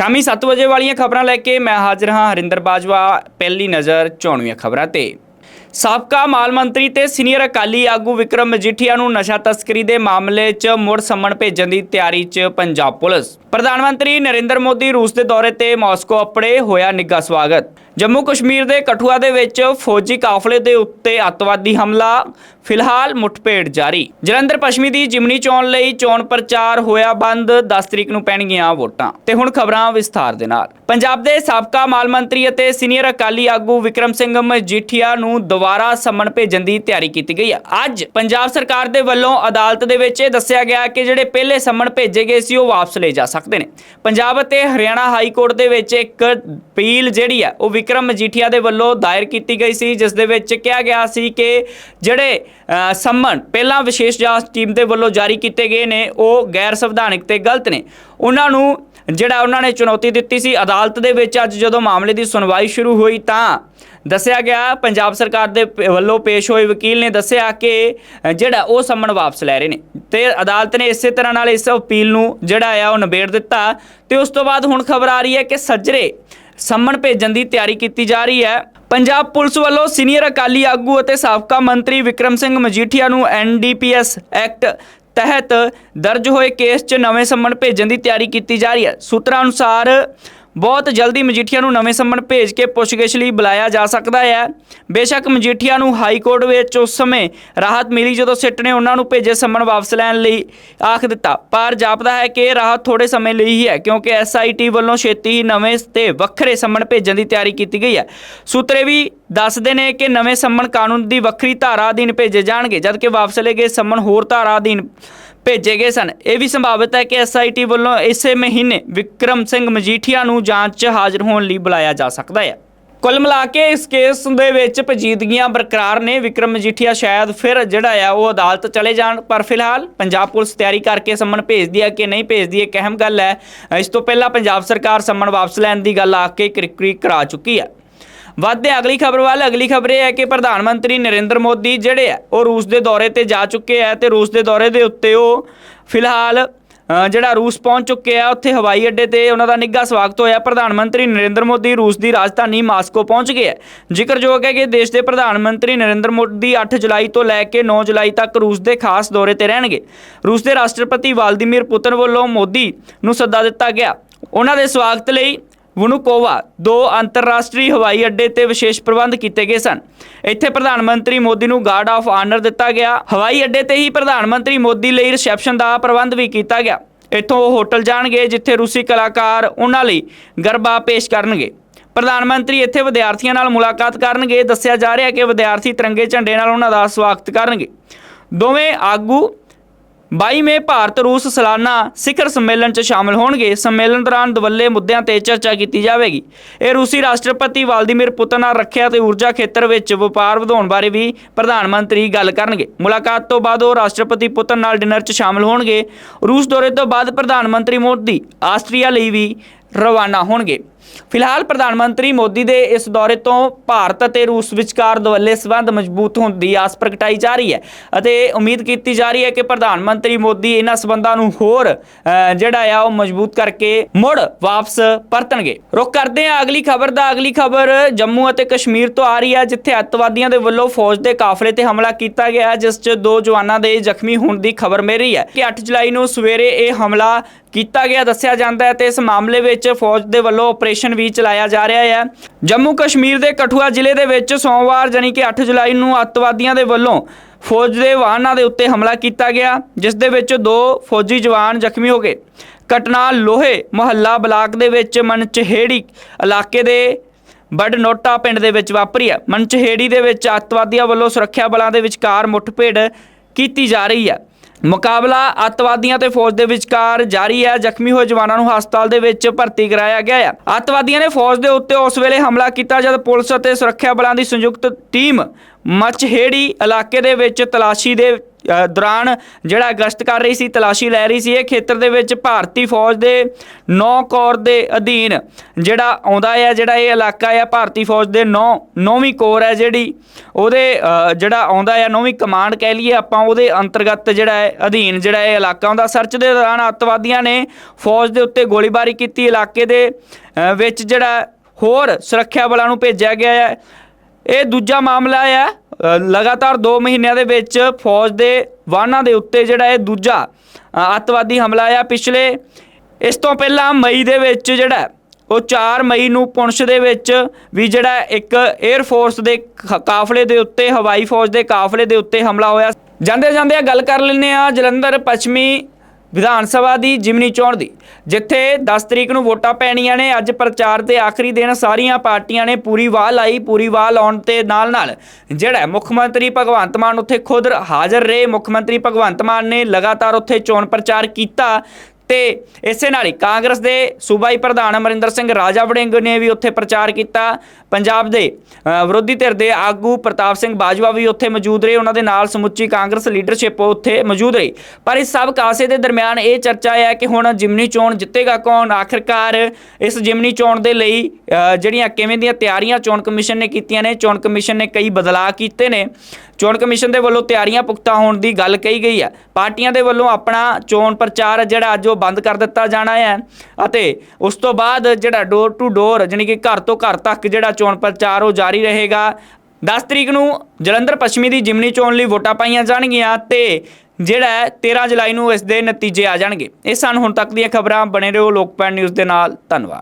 ਸ਼ਾਮੀ 7 ਵਜੇ ਵਾਲੀਆਂ ਖਬਰਾਂ ਲੈ ਕੇ ਮੈਂ ਹਾਜ਼ਰ ਹਾਂ ਹਰਿੰਦਰ ਬਾਜਵਾ। ਪਹਿਲੀ ਨਜ਼ਰ ਚੋਣਵੀਆਂ ਖਬਰਾਂ ਤੇ। ਸਾਬਕਾ ਮਾਲ ਮੰਤਰੀ ਤੇ ਸੀਨੀਅਰ ਅਕਾਲੀ ਆਗੂ ਵਿਕਰਮ ਮਜੀਠੀਆ ਨੂੰ ਨਸ਼ਾ ਤਸਕਰੀ ਦੇ ਮਾਮਲੇ 'ਚ ਮੁੜ ਸੰਮਣ ਭੇਜਣ ਦੀ ਤਿਆਰੀ 'ਚ ਪੰਜਾਬ ਪੁਲਿਸ। ਪ੍ਰਧਾਨ ਮੰਤਰੀ ਨਰਿੰਦਰ ਮੋਦੀ ਰੂਸ ਦੇ ਦੌਰੇ ਤੇ ਮਾਸਕੋ ਅਪੜੇ, ਹੋਇਆ ਨਿੱਘਾ ਸਵਾਗਤ। ਜੰਮੂ ਕਸ਼ਮੀਰ ਦੇ ਕਠੂਆ ਦੇ ਵਿੱਚ ਫੌਜੀ ਕਾਫਲੇ ਦੇ ਉੱਤੇ ਅੱਤਵਾਦੀ ਹਮਲਾ, ਫਿਲਹਾਲ ਮੁੱਠਭੇੜ ਜਾਰੀ। ਜਲੰਧਰ ਪੱਛਮੀ ਦੀ ਜਿਮਨੀ ਚੋਣ ਲਈ ਚੋਣ ਪ੍ਰਚਾਰ ਹੋਇਆ ਬੰਦ 10 ਤਰੀਕ ਨੂੰ ਪੈਣਗੀਆਂ ਵੋਟਾਂ। ਤੇ ਹੁਣ ਖਬਰਾਂ ਵਿਸਥਾਰ ਦੇ ਨਾਲ। ਪੰਜਾਬ ਦੇ ਸਾਬਕਾ ਮਾਲ ਮੰਤਰੀ ਅਤੇ ਸੀਨੀਅਰ ਅਕਾਲੀ ਆਗੂ ਵਿਕਰਮ ਸਿੰਘ ਮਜੀਠੀਆ ਨੂੰ ਦੁਬਾਰਾ ਸੰਮਣ ਭੇਜਣ ਦੀ ਤਿਆਰੀ ਕੀਤੀ ਗਈ ਹੈ ਅੱਜ ਪੰਜਾਬ ਸਰਕਾਰ ਦੇ ਵੱਲੋਂ ਅਦਾਲਤ ਦੇ ਵਿੱਚ ਇਹ ਦੱਸਿਆ ਗਿਆ ਕਿ ਜਿਹੜੇ ਪਹਿਲੇ ਸੰਮਣ ਭੇਜੇ ਗਏ ਸੀ, ਉਹ ਵਾਪਸ ਲਏ ਜਾ ਸਕਦੇ ਨੇ। ਪੰਜਾਬ ਅਤੇ ਹਰਿਆਣਾ ਹਾਈ ਕੋਰਟ ਦੇ ਵਿੱਚ ਇੱਕ ਅਪੀਲ ਜਿਹੜੀ ਹੈ ਉਹ ਵਿਕਰਮ ਮਜੀਠੀਆ ਦੇ ਵੱਲੋਂ ਦਾਇਰ ਕੀਤੀ ਗਈ ਸੀ, ਜਿਸ ਦੇ ਵਿੱਚ ਕਿਹਾ ਗਿਆ ਸੀ ਕਿ ਜਿਹੜੇ ਸੰਮਨ ਪਹਿਲਾਂ ਵਿਸ਼ੇਸ਼ ਜਾਂਚ ਟੀਮ ਦੇ ਵੱਲੋਂ ਜਾਰੀ ਕੀਤੇ ਗਏ ਨੇ, ਉਹ ਗੈਰ ਸੰਵਿਧਾਨਕ ਤੇ ਗਲਤ ਨੇ। ਉਹਨਾਂ ਨੂੰ ਜਿਹੜਾ ਉਹਨਾਂ ਨੇ ਚੁਣੌਤੀ ਦਿੱਤੀ ਸੀ ਅਦਾਲਤ ਦੇ ਵਿੱਚ ਅੱਜ ਜਦੋਂ ਮਾਮਲੇ ਦੀ ਸੁਣਵਾਈ ਸ਼ੁਰੂ ਹੋਈ ਤਾਂ ਦੱਸਿਆ ਗਿਆ, ਪੰਜਾਬ ਸਰਕਾਰ ਦੇ ਪ- ਵੱਲੋਂ ਪੇਸ਼ ਹੋਏ ਵਕੀਲ ਨੇ ਦੱਸਿਆ ਕਿ ਜਿਹੜਾ ਉਹ ਸੰਮਣ ਵਾਪਸ ਲੈ ਰਹੇ ਨੇ। ਤੇ ਅਦਾਲਤ ਨੇ ਇਸੇ ਤਰ੍ਹਾਂ ਨਾਲ ਇਸ ਅਪੀਲ ਨੂੰ ਜਿਹੜਾ ਆ ਉਹ ਨਿਬੇੜ ਦਿੱਤਾ। ਤੇ ਉਸ ਤੋਂ ਬਾਅਦ ਹੁਣ ਖਬਰ ਆ ਰਹੀ ਹੈ ਕਿ ਸੱਜਰੇ ਸੰਮਣ ਭੇਜਣ ਦੀ ਤਿਆਰੀ ਕੀਤੀ ਜਾ ਰਹੀ ਹੈ। ਪੰਜਾਬ ਪੁਲਿਸ ਵੱਲੋਂ ਸੀਨੀਅਰ ਅਕਾਲੀ ਆਗੂ ਅਤੇ ਸਾਬਕਾ ਮੰਤਰੀ ਵਿਕਰਮ ਸਿੰਘ ਮਜੀਠੀਆ ਨੂੰ ਐਨਡੀਪੀਐਸ ਐਕਟ ਤਹਿਤ ਦਰਜ ਹੋਏ ਕੇਸ 'ਚ ਨਵੇਂ ਸੰਮਣ ਭੇਜਣ ਦੀ ਤਿਆਰੀ ਕੀਤੀ ਜਾ ਰਹੀ ਹੈ। ਸੂਤਰਾਂ ਅਨੁਸਾਰ ਬਹੁਤ ਜਲਦੀ ਮਜੀਠੀਆ ਨੂੰ ਨਵੇਂ ਸੰਮਣ ਭੇਜ ਕੇ ਪੁੱਛਗਿੱਛ ਲਈ ਬੁਲਾਇਆ ਜਾ ਸਕਦਾ ਹੈ। ਬੇਸ਼ੱਕ ਮਜੀਠੀਆ ਨੂੰ ਹਾਈ ਕੋਰਟ ਵਿੱਚ ਉਸ ਸਮੇਂ ਰਾਹਤ ਮਿਲੀ ਜਦੋਂ ਸਿੱਟ ਨੇ ਉਹਨਾਂ ਨੂੰ ਭੇਜੇ ਸੰਮਣ ਵਾਪਸ ਲੈਣ ਲਈ ਆਖ ਦਿੱਤਾ। ਪਰ ਜਾਪਦਾ ਹੈ ਕਿ ਇਹ ਰਾਹਤ ਥੋੜੇ ਸਮੇਂ ਲਈ ਹੀ ਹੈ ਕਿਉਂਕਿ ਐਸਆਈਟੀ ਵੱਲੋਂ ਛੇਤੀ ਹੀ ਨਵੇਂ ਤੇ ਵੱਖਰੇ ਸੰਮਣ ਭੇਜਣ ਦੀ ਤਿਆਰੀ ਕੀਤੀ ਗਈ ਹੈ। ਸੂਤਰੇ ਵੀ ਦੱਸਦੇ ਨੇ ਕਿ ਨਵੇਂ ਸੰਮਣ ਕਾਨੂੰਨ ਦੀ ਵੱਖਰੀ ਧਾਰਾ ਅਧੀਨ ਭੇਜੇ ਜਾਣਗੇ, ਜਦਕਿ ਵਾਪਸ ਲਏ ਗਏ ਸੰਮਣ ਹੋਰ ਧਾਰਾ ਅਧੀਨ ਭੇਜੇ ਗਏ ਸਨ। ਇਹ ਵੀ ਸੰਭਾਵਿਤ ਹੈ ਕਿ ਐਸਆਈਟੀ ਵੱਲੋਂ ਇਸੇ ਮਹੀਨੇ ਵਿਕਰਮ ਸਿੰਘ ਮਜੀਠੀਆ ਨੂੰ ਜਾਂਚ 'ਚ ਹਾਜ਼ਰ ਹੋਣ ਲਈ ਬੁਲਾਇਆ ਜਾ ਸਕਦਾ ਹੈ। ਕੁੱਲ ਮਿਲਾ ਕੇ ਇਸ ਕੇਸ ਦੇ ਵਿੱਚ ਪਜੀਦਗੀਆਂ ਬਰਕਰਾਰ ਨੇ। ਵਿਕਰਮ ਮਜੀਠੀਆ ਸ਼ਾਇਦ ਫਿਰ ਜਿਹੜਾ ਆ, ਉਹ ਅਦਾਲਤ ਚਲੇ ਜਾਣ। ਪਰ ਫਿਲਹਾਲ ਪੰਜਾਬ ਪੁਲਿਸ ਤਿਆਰੀ ਕਰਕੇ ਸੰਮਨ ਭੇਜਦੀ ਹੈ ਕਿ ਨਹੀਂ ਭੇਜਦੀ ਇੱਕ ਅਹਿਮ ਗੱਲ ਹੈ। ਇਸ ਤੋਂ ਪਹਿਲਾਂ ਪੰਜਾਬ ਸਰਕਾਰ ਸੰਮਣ ਵਾਪਸ ਲੈਣ ਦੀ ਗੱਲ ਆ ਕੇ ਕਿਰਕਰੀ ਕਰਾ ਚੁੱਕੀ ਹੈ। ਵੱਧਦੇ ਅਗਲੀ ਖਬਰ ਵੱਲ, ਅਗਲੀ ਖਬਰ ਇਹ ਹੈ ਕਿ ਪ੍ਰਧਾਨ ਮੰਤਰੀ ਨਰਿੰਦਰ ਮੋਦੀ ਜਿਹੜੇ ਆ ਉਹ ਰੂਸ ਦੇ ਦੌਰੇ ਤੇ ਜਾ ਚੁੱਕੇ ਆ ਤੇ ਰੂਸ ਦੇ ਦੌਰੇ ਦੇ ਉੱਤੇ ਉਹ ਫਿਲਹਾਲ ਜਿਹੜਾ ਰੂਸ ਪਹੁੰਚ ਚੁੱਕੇ ਆ ਉੱਥੇ ਹਵਾਈ ਅੱਡੇ ਤੇ ਉਹਨਾਂ ਦਾ ਨਿੱਘਾ ਸਵਾਗਤ ਹੋਇਆ। ਪ੍ਰਧਾਨ ਮੰਤਰੀ ਨਰਿੰਦਰ ਮੋਦੀ ਰੂਸ ਦੀ ਰਾਜਧਾਨੀ ਮਾਸਕੋ ਪਹੁੰਚ ਗਏ ਹੈ। ਜ਼ਿਕਰਯੋਗ ਹੈ ਕਿ ਦੇਸ਼ ਦੇ ਪ੍ਰਧਾਨ ਮੰਤਰੀ ਨਰਿੰਦਰ ਮੋਦੀ 8 ਜੁਲਾਈ ਤੋਂ ਲੈ ਕੇ 9 ਜੁਲਾਈ ਤੱਕ ਰੂਸ ਦੇ ਖਾਸ ਦੌਰੇ ਤੇ ਰਹਿਣਗੇ। ਰੂਸ ਦੇ ਰਾਸ਼ਟਰਪਤੀ ਵਲਾਦੀਮੀਰ ਪੁਤਿਨ ਵੱਲੋਂ ਮੋਦੀ ਨੂੰ ਸੱਦਾ ਦਿੱਤਾ ਗਿਆ। ਉਹਨਾਂ ਦੇ ਸਵਾਗਤ ਲਈ ਵਨੂਕੋਵਾ ਦੋ ਅੰਤਰਰਾਸ਼ਟਰੀ ਹਵਾਈ ਅੱਡੇ ਤੇ ਵਿਸ਼ੇਸ਼ ਪ੍ਰਬੰਧ ਕੀਤੇ ਗਏ ਸਨ। ਇੱਥੇ ਪ੍ਰਧਾਨ ਮੰਤਰੀ ਮੋਦੀ ਨੂੰ ਗਾਰਡ ਆਫ ਆਨਰ ਦਿੱਤਾ ਗਿਆ। ਹਵਾਈ ਅੱਡੇ ਤੇ ਹੀ ਪ੍ਰਧਾਨ ਮੰਤਰੀ ਮੋਦੀ ਲਈ ਰਿਸੈਪਸ਼ਨ ਦਾ ਪ੍ਰਬੰਧ ਵੀ ਕੀਤਾ ਗਿਆ। ਇੱਥੋਂ ਉਹ ਹੋਟਲ ਜਾਣਗੇ, ਜਿੱਥੇ ਰੂਸੀ ਕਲਾਕਾਰ ਉਹਨਾਂ ਲਈ ਗਰਬਾ ਪੇਸ਼ ਕਰਨਗੇ। ਪ੍ਰਧਾਨ ਮੰਤਰੀ ਇੱਥੇ ਵਿਦਿਆਰਥੀਆਂ ਨਾਲ ਮੁਲਾਕਾਤ ਕਰਨਗੇ। ਦੱਸਿਆ ਜਾ ਰਿਹਾ ਕਿ ਵਿਦਿਆਰਥੀ ਤਿਰੰਗੇ ਝੰਡੇ ਨਾਲ ਉਹਨਾਂ ਦਾ ਸਵਾਗਤ ਕਰਨਗੇ। ਦੋਵੇਂ ਆਗੂ 22 ਮੇ ਭਾਰਤ ਰੂਸ ਸਾਲਾਨਾ ਸਿਖਰ ਸੰਮੇਲਨ 'ਚ ਸ਼ਾਮਲ ਹੋਣਗੇ। ਸੰਮੇਲਨ ਦੌਰਾਨ ਦਵੱਲੇ ਮੁੱਦਿਆਂ ਤੇ ਚਰਚਾ ਕੀਤੀ ਜਾਵੇਗੀ। ਇਹ ਰੂਸੀ ਰਾਸ਼ਟਰਪਤੀ ਵਲਾਦੀਮੀਰ ਪੁਤਨ ਨਾਲ ਰੱਖਿਆ ਤੇ ਊਰਜਾ ਖੇਤਰ ਵਿੱਚ ਵਪਾਰ ਵਧਾਉਣ ਬਾਰੇ ਵੀ ਪ੍ਰਧਾਨ ਮੰਤਰੀ ਗੱਲ ਕਰਨਗੇ। ਮੁਲਾਕਾਤ ਤੋਂ ਬਾਅਦ ਉਹ ਰਾਸ਼ਟਰਪਤੀ ਪੁਤਨ ਨਾਲ ਡਿਨਰ 'ਚ ਸ਼ਾਮਲ ਹੋਣਗੇ। ਰੂਸ ਦੌਰੇ ਤੋਂ ਬਾਅਦ ਪ੍ਰਧਾਨ ਮੰਤਰੀ ਮੋਦੀ ਆਸਟਰੀਆ ਲਈ ਵੀ ਰਵਾਨਾ ਹੋਣਗੇ। ਫਿਲਹਾਲ ਪ੍ਰਧਾਨ ਮੰਤਰੀ ਮੋਦੀ ਦੇ ਇਸ ਦੌਰੇ ਤੋਂ ਭਾਰਤ ਅਤੇ ਰੂਸ ਵਿਚਕਾਰ ਦਵੱਲੇ ਸਬੰਧ ਮਜ਼ਬੂਤ ਹੋਣ ਦੀ ਆਸ ਪ੍ਰਗਟਾਈ ਜਾ ਰਹੀ ਹੈ ਅਤੇ ਉਮੀਦ ਕੀਤੀ ਜਾ ਰਹੀ ਹੈ ਕਿ ਪ੍ਰਧਾਨ ਮੰਤਰੀ ਮੋਦੀ ਇਹਨਾਂ ਸਬੰਧਾਂ ਨੂੰ ਹੋਰ ਜਿਹੜਾ ਆ ਉਹ ਮਜ਼ਬੂਤ ਕਰਕੇ ਮੁੜ ਵਾਪਸ ਪਰਤਣਗੇ। ਰੁਕ ਕਰਦੇ ਹਾਂ ਅਗਲੀ ਖਬਰ ਦਾ। ਅਗਲੀ ਖਬਰ ਜੰਮੂ ਅਤੇ ਕਸ਼ਮੀਰ ਤੋਂ ਆ ਰਹੀ ਹੈ, ਜਿੱਥੇ ਅੱਤਵਾਦੀਆਂ ਦੇ ਵੱਲੋਂ ਫੌਜ ਦੇ ਕਾਫਲੇ ਤੇ ਹਮਲਾ ਕੀਤਾ ਗਿਆ ਜਿਸ 'ਚ ਦੋ ਜਵਾਨਾਂ ਦੇ ਜ਼ਖਮੀ ਹੋਣ ਦੀ ਖਬਰ ਮਿਲ ਰਹੀ ਹੈ। ਕਿ 8 ਜੁਲਾਈ ਨੂੰ ਸਵੇਰੇ ਇਹ ਹਮਲਾ ਕੀਤਾ ਗਿਆ, ਦੱਸਿਆ ਜਾਂਦਾ ਹੈ ਤੇ ਇਸ ਮਾਮਲੇ ਵਿੱਚ ਫੌਜ ਦੇ ਵੱਲੋਂ ਆਪਰੇਸ਼ਨ ਵੀ ਚਲਾਇਆ ਜਾ ਰਿਹਾ ਹੈ। ਜੰਮੂ ਕਸ਼ਮੀਰ ਦੇ ਕਠੂਆ ਜ਼ਿਲ੍ਹੇ ਦੇ ਵਿੱਚ ਸੋਮਵਾਰ ਜਾਨੀ ਕਿ 8 ਜੁਲਾਈ ਨੂੰ ਅੱਤਵਾਦੀਆਂ ਦੇ ਵੱਲੋਂ ਫੌਜ ਦੇ ਵਾਹਨਾਂ ਦੇ ਉੱਤੇ ਹਮਲਾ ਕੀਤਾ ਗਿਆ, ਜਿਸ ਦੇ ਵਿੱਚ ਦੋ ਫੌਜੀ ਜਵਾਨ ਜ਼ਖਮੀ ਹੋ ਗਏ। ਘਟਨਾ ਲੋਹੇ ਮੁਹੱਲਾ ਬਲਾਕ ਦੇ ਵਿੱਚ ਮਨਚਹੇੜੀ ਇਲਾਕੇ ਦੇ ਬਡਨੋਟਾ ਪਿੰਡ ਦੇ ਵਿੱਚ ਵਾਪਰੀ ਹੈ। ਮਨਚਹੇੜੀ ਦੇ ਵਿੱਚ ਅੱਤਵਾਦੀਆਂ ਵੱਲੋਂ ਸੁਰੱਖਿਆ ਬਲਾਂ ਦੇ ਵਿਚਕਾਰ ਮੁੱਠਭੇੜ ਕੀਤੀ ਜਾ ਰਹੀ ਹੈ। ਮੁਕਾਬਲਾ ਅੱਤਵਾਦੀਆਂ ਤੇ ਫੌਜ ਦੇ ਵਿਚਕਾਰ ਜਾਰੀ ਹੈ। ਜ਼ਖਮੀ ਹੋਏ ਜਵਾਨਾਂ ਨੂੰ ਹਸਪਤਾਲ ਦੇ ਵਿੱਚ ਭਰਤੀ ਕਰਾਇਆ ਗਿਆ ਹੈ। ਅੱਤਵਾਦੀਆਂ ਨੇ ਫੌਜ ਦੇ ਉੱਤੇ ਉਸ ਵੇਲੇ ਹਮਲਾ ਕੀਤਾ ਜਦ ਪੁਲਿਸ ਅਤੇ ਸੁਰੱਖਿਆ ਬਲਾਂ ਦੀ ਸੰਯੁਕਤ ਟੀਮ ਮਚਹੇੜੀ ਇਲਾਕੇ ਦੇ ਵਿੱਚ ਤਲਾਸ਼ੀ ਦੇ ਦੌਰਾਨ ਜਿਹੜਾ ਗਸ਼ਤ ਕਰ ਰਹੀ ਸੀ, ਤਲਾਸ਼ੀ ਲੈ ਰਹੀ ਸੀ, ਇਹ ਖੇਤਰ ਦੇ ਵਿੱਚ ਭਾਰਤੀ ਫੌਜ ਦੇ 9 ਕੋਰ ਦੇ ਅਧੀਨ ਜਿਹੜਾ ਆਉਂਦਾ ਹੈ ਜਿਹੜਾ ਇਹ ਇਲਾਕਾ ਹੈ ਭਾਰਤੀ ਫੌਜ ਦੇ 9 ਨੌਵੀਂ ਕੋਰ ਹੈ ਜਿਹੜੀ, ਉਹਦੇ ਜਿਹੜਾ ਆਉਂਦਾ ਹੈ ਨੌਵੀਂ ਕਮਾਂਡ ਕਹਿ ਲਈਏ ਆਪਾਂ, ਉਹਦੇ ਅੰਤਰਗਤ ਜਿਹੜਾ ਹੈ ਅਧੀਨ ਜਿਹੜਾ ਇਹ ਇਲਾਕਾ ਆਉਂਦਾ। ਸਰਚ ਦੇ ਦੌਰਾਨ ਅੱਤਵਾਦੀਆਂ ਨੇ ਫੌਜ ਦੇ ਉੱਤੇ ਗੋਲੀਬਾਰੀ ਕੀਤੀ, ਇਲਾਕੇ ਦੇ ਵਿੱਚ ਜਿਹੜਾ ਹੋਰ ਸੁਰੱਖਿਆ ਬਲਾਂ ਨੂੰ ਭੇਜਿਆ ਗਿਆ ਹੈ ਇਹ ਦੂਜਾ ਮਾਮਲਾ ਹੈ ਲਗਾਤਾਰ 2 ਮਹੀਨਿਆਂ ਦੇ ਵਿੱਚ ਫੌਜ ਦੇ ਵਾਹਨਾਂ ਦੇ ਉੱਤੇ ਜਿਹੜਾ ਇਹ ਦੂਜਾ ਅੱਤਵਾਦੀ ਹਮਲਾ ਆ ਪਿਛਲੇ, ਇਸ ਤੋਂ ਪਹਿਲਾਂ ਮਈ ਦੇ ਵਿੱਚ ਜਿਹੜਾ ਉਹ 4 ਮਈ ਨੂੰ ਪੁੰਛ ਦੇ ਵਿੱਚ ਵੀ ਜਿਹੜਾ ਇੱਕ 에ਅਰ ਫੋਰਸ ਦੇ ਖ- ਕਾਫਲੇ ਦੇ ਉੱਤੇ, ਹਵਾਈ ਫੌਜ ਦੇ ਕਾਫਲੇ ਦੇ ਉੱਤੇ ਹਮਲਾ ਹੋਇਆ। ਜਾਂਦੇ ਜਾਂਦੇ ਗੱਲ ਕਰ ਲੈਂਦੇ ਆ ਜਲੰਧਰ, ਪੱਛਮੀ ਵਿਧਾਨ ਸਭਾ ਦੀ ਜਿਮਨੀ ਚੋਣ ਦੀ, ਜਿੱਥੇ 10 ਤਰੀਕ ਨੂੰ ਵੋਟਾਂ ਪੈਣੀਆਂ ਨੇ, ਅੱਜ ਪ੍ਰਚਾਰ ਦੇ ਆਖਰੀ ਦਿਨ ਸਾਰੀਆਂ ਪਾਰਟੀਆਂ ਨੇ ਪੂਰੀ ਵਾਹ ਲਾਈ, ਪੂਰੀ ਵਾਹ ਲਾਉਣ ਤੇ ਨਾਲ ਨਾਲ ਜਿਹੜਾ ਮੁੱਖ ਮੰਤਰੀ ਭਗਵੰਤ ਮਾਨ ਉੱਥੇ ਖੁਦ ਹਾਜ਼ਰ ਰਹੇ, ਮੁੱਖ ਮੰਤਰੀ ਭਗਵੰਤ ਮਾਨ ਨੇ ਲਗਾਤਾਰ ਉੱਥੇ ਚੋਣ ਪ੍ਰਚਾਰ ਕੀਤਾ। ਤੇ ਇਸੇ ਨਾਲ ਹੀ ਕਾਂਗਰਸ ਦੇ ਸੂਬਾਈ ਪ੍ਰਧਾਨ ਅਮਰਿੰਦਰ ਸਿੰਘ ਰਾਜਾ ਵੜਿੰਗ ਨੇ ਵੀ ਉੱਥੇ ਪ੍ਰਚਾਰ ਕੀਤਾ। ਪੰਜਾਬ ਦੇ ਵਿਰੋਧੀ ਧਿਰ ਦੇ ਆਗੂ ਪ੍ਰਤਾਪ ਸਿੰਘ ਬਾਜਵਾ ਵੀ ਉੱਥੇ ਮੌਜੂਦ ਰਹੇ। ਉਹਨਾਂ ਦੇ ਨਾਲ ਸਮੁੱਚੀ ਕਾਂਗਰਸ ਲੀਡਰਸ਼ਿਪ ਉੱਥੇ ਮੌਜੂਦ ਰਹੀ। ਪਰ ਇਸ ਸਭ ਕਾਸੇ ਦੇ ਦਰਮਿਆਨ ਇਹ ਚਰਚਾ ਹੈ ਕਿ ਹੁਣ ਜਿਮਨੀ ਚੋਣ ਜਿੱਤੇਗਾ ਕੌਣ? ਆਖਿਰਕਾਰ ਇਸ ਜਿਮਨੀ ਚੋਣ ਦੇ ਲਈ ਜਿਹੜੀਆਂ ਕਿਵੇਂ ਦੀਆਂ ਤਿਆਰੀਆਂ ਚੋਣ ਕਮਿਸ਼ਨ ਨੇ ਕੀਤੀਆਂ ਨੇ, ਚੋਣ ਕਮਿਸ਼ਨ ਨੇ ਕਈ ਬਦਲਾਅ ਕੀਤੇ ਨੇ। ਚੋਣ ਕਮਿਸ਼ਨ ਦੇ ਵੱਲੋਂ ਤਿਆਰੀਆਂ ਪੁਖਤਾ ਹੋਣ ਦੀ ਗੱਲ ਕਹੀ ਗਈ ਹੈ। ਪਾਰਟੀਆਂ ਦੇ ਵੱਲੋਂ ਆਪਣਾ ਚੋਣ ਪ੍ਰਚਾਰ ਜਿਹੜਾ ਅੱਜ ਉਹ ਬੰਦ ਕਰ ਦਿੱਤਾ ਜਾਣਾ ਹੈ ਅਤੇ ਉਸ ਤੋਂ ਬਾਅਦ ਜਿਹੜਾ ਡੋਰ ਟੂ ਡੋਰ ਜਾਣੀ ਕਿ ਘਰ ਤੋਂ ਘਰ ਤੱਕ ਜਿਹੜਾ ਚੋਣ ਪ੍ਰਚਾਰ ਉਹ ਜਾਰੀ ਰਹੇਗਾ। 10 ਤਰੀਕ ਨੂੰ ਜਲੰਧਰ ਪੱਛਮੀ ਦੀ ਜਿਮਨੀ ਚੋਣ ਲਈ ਵੋਟਾਂ ਪਾਈਆਂ ਜਾਣਗੀਆਂ ਤੇ ਜਿਹੜਾ ਹੈ 13 ਜੁਲਾਈ ਨੂੰ ਇਸ ਦੇ ਨਤੀਜੇ ਆ ਜਾਣਗੇ। ਇਹ ਸਨ ਹੁਣ ਤੱਕ ਦੀਆਂ ਖਬਰਾਂ। ਬਣੇ ਰਹੋ ਲੋਕਪਾਲ ਨਿਊਜ਼ ਦੇ ਨਾਲ। ਧੰਨਵਾਦ।